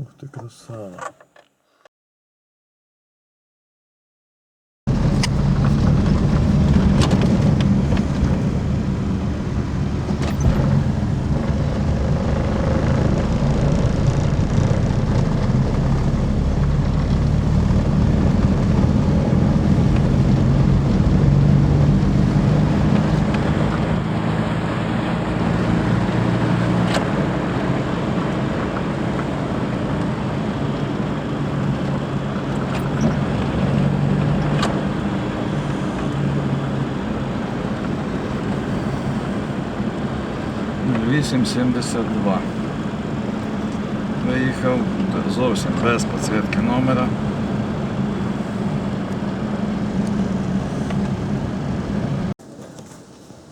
Ух ты, красава! 38-72. Виїхав зовсім без підсвітки номера.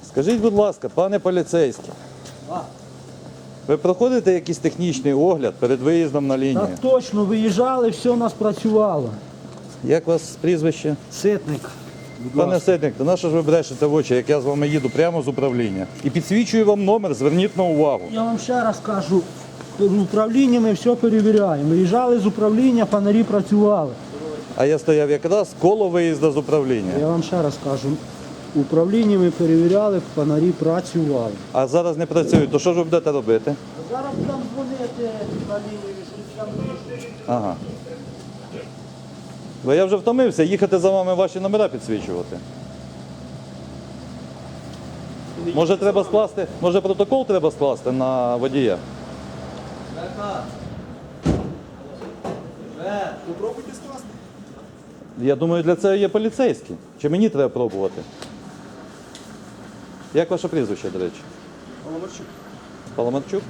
Скажіть, будь ласка, пане поліцейський, ви проходите якийсь технічний огляд перед виїздом на лінію? Так точно виїжджали, все у нас працювало. Як у вас прізвище? Ситник. Пане. Ситник, то на що ж ви брешете в очі, як я з вами їду прямо з управління? І підсвічую вам номер, зверніть на увагу. Я вам ще раз кажу, в управлінні ми все перевіряємо. Виїжджали з управління, фонарі працювали. А я стояв якраз коло виїзду з управління. Я вам ще раз кажу, в управлінні ми перевіряли, фонарі працювали. А зараз не працюють, то що ж ви будете робити? Зараз будемо дзвонити на лінію, Ага. Бо я вже втомився їхати за вами ваші номера підсвічувати. Може треба скласти, може протокол треба скласти на водія? Попробуйте скласти. Я думаю, для цього є поліцейські. Чи мені треба пробувати? Як ваше прізвище, до речі? Паламарчук. Паламарчук?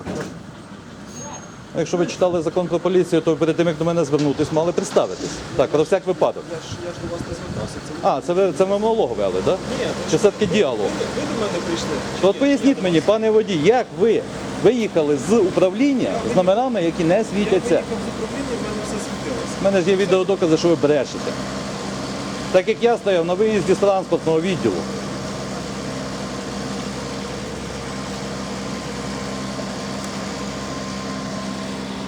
Ну, Якщо ви читали закон про поліцію, то перед тим, як до мене звернутись, мали представитись. Так, про всяк випадок. Я ж, я ж до вас не звертався. Це А, це ви це ви монолог вели, так? Ні, Чи все-таки діалог? ви до мене прийшли. То от поясніть мені, пане водій, як ви виїхали з управління з номерами, які не світяться? Як з управління в мене все світилося. У мене ж є відеодокази, що ви брешете. Так як я стояв на виїзді з транспортного відділу.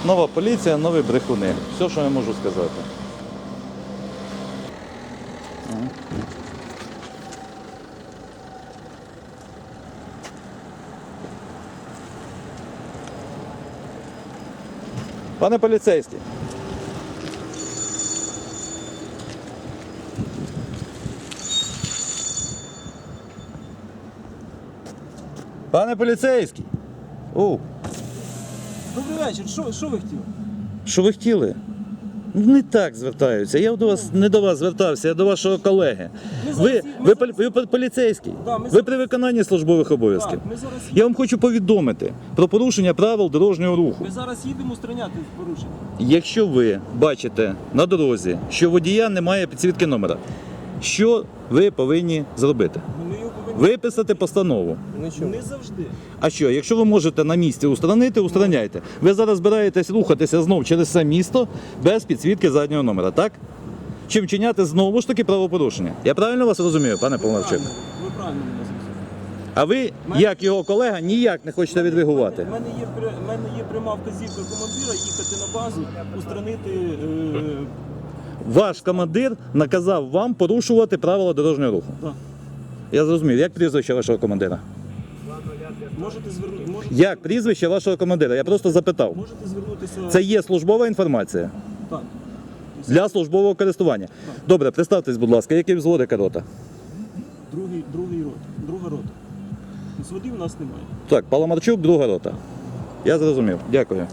Нова поліція, нові брехуни. Все, що я можу сказати. Пане поліцейський. Пане поліцейський. О, Добрий вечір. Що, що ви хотіли? що ви хотіли? Ну, Не так звертаються. Я до вас не до вас звертався, я до вашого колеги. Ми Ви, ми ви, ви поліцейський. Да, ми Ви зараз- при виконанні службових обов'язків. Так, ми зараз, Я вам хочу повідомити про порушення правил дорожнього руху. ми зараз їдемо устраняти порушення. Якщо ви бачите на дорозі, що водія немає підсвітки номера, що ви повинні зробити? Ми його Виписати постанову. не завжди. А що, якщо ви можете на місці устранити, устраняйте. Ви зараз збираєтесь рухатися знов через все місто без підсвітки заднього номера, так? Чим вчиняти знову ж таки правопорушення. Я правильно вас розумію, пане Половчик? Ви правильно мене зрозуміли. А ви, як його колега, ніяк не хочете відреагувати. У мене є, при- в мене є пряма вказівка командира їхати на базу, устранити е, Ваш командир наказав вам порушувати правила дорожнього руху. Да. Я зрозумів, як прізвище вашого командира? можете звернути, можете, Як прізвище вашого командира? Я просто запитав. можете звернутися. Це є службова інформація так. для службового користування. Добре, представтесь, будь ласка, який взводи рота? Другий, другий рот, друга рота. Судів у нас немає. Так, Паламарчук, друга рота. Я зрозумів. Дякую.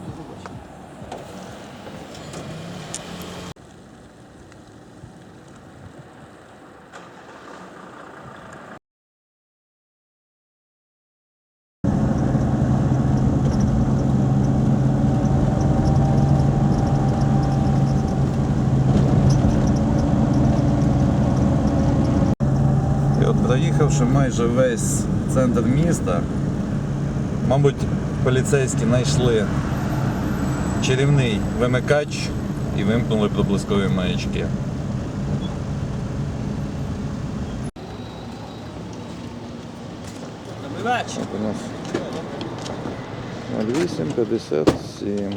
проїхавши майже весь центр міста, мабуть, поліцейські знайшли чарівний вимикач і вимкнули проблискові маячки. Так, у нас 0857.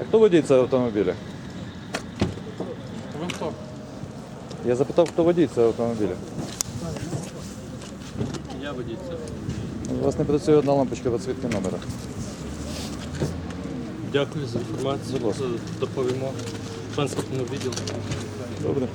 А хто водій цього автомобіля? Ви? Я запитав, хто водій цього автомобіля. Я водій цього. У вас не працює одна лампочка підсвітки номера. Дякую за інформацію. Доповімо транспортному відділу. Добре.